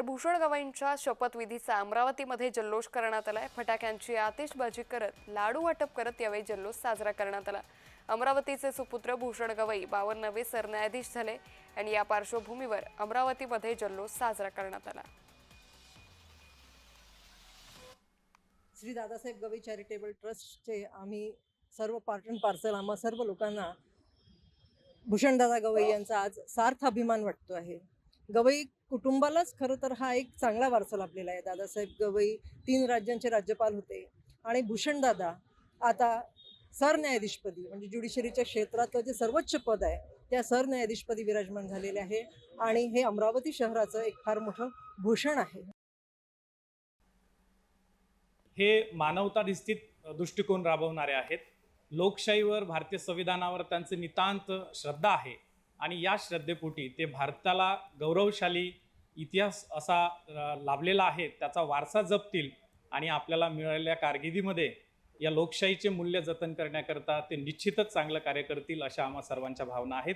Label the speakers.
Speaker 1: तर भूषण गवाईंच्या शपथविधीचा अमरावतीमध्ये जल्लोष करण्यात आलाय. फटाक्यांची आतिषबाजी करत लाडू वाटप करत यावेळी जल्लोष साजरा करण्यात आला. अमरावतीचे सुपुत्र भूषण गवई बावन्नवे सरन्यायाधीश झाले आणि या पार्श्वभूमीवर अमरावतीमध्ये जल्लोष साजरा करण्यात आला.
Speaker 2: श्री दादासाहेब गवई चॅरिटेबल ट्रस्टचे आम्ही सर्व पार्टन पार्सल आम्हा सर्व लोकांना भूषणदादा गवई यांचा आज सार्थ अभिमान वाटतो आहे. गवई कुटुंबालाच खरं तर हा एक चांगला वारसा लाभलेला आहे. दादासाहेब गवई तीन राज्यांचे राज्यपाल होते आणि भूषणदादा आता सरन्यायाधीशपदी म्हणजे ज्युडिशरीच्या क्षेत्रातलं जे सर्वोच्च पद आहे त्या सरन्यायाधीशपदी विराजमान झालेले आहे आणि हे अमरावती शहराचं एक फार मोठं भूषण आहे.
Speaker 3: हे मानवताधिस्थित दृष्टिकोन राबवणारे आहेत. लोकशाहीवर भारतीय संविधानावर त्यांचे नितांत श्रद्धा आहे. आणि या श्रद्धेपोटी ते भारताला गौरवशाली इतिहास असा लाभलेला आहे त्याचा वारसा जपतील आणि आपल्याला मिळालेल्या कारकिर्दीमध्ये या लोकशाहीचे मूल्य जतन करण्याकरता ते निश्चितच चांगलं कार्य करतील अशा आम्हा सर्वांच्या भावना आहेत.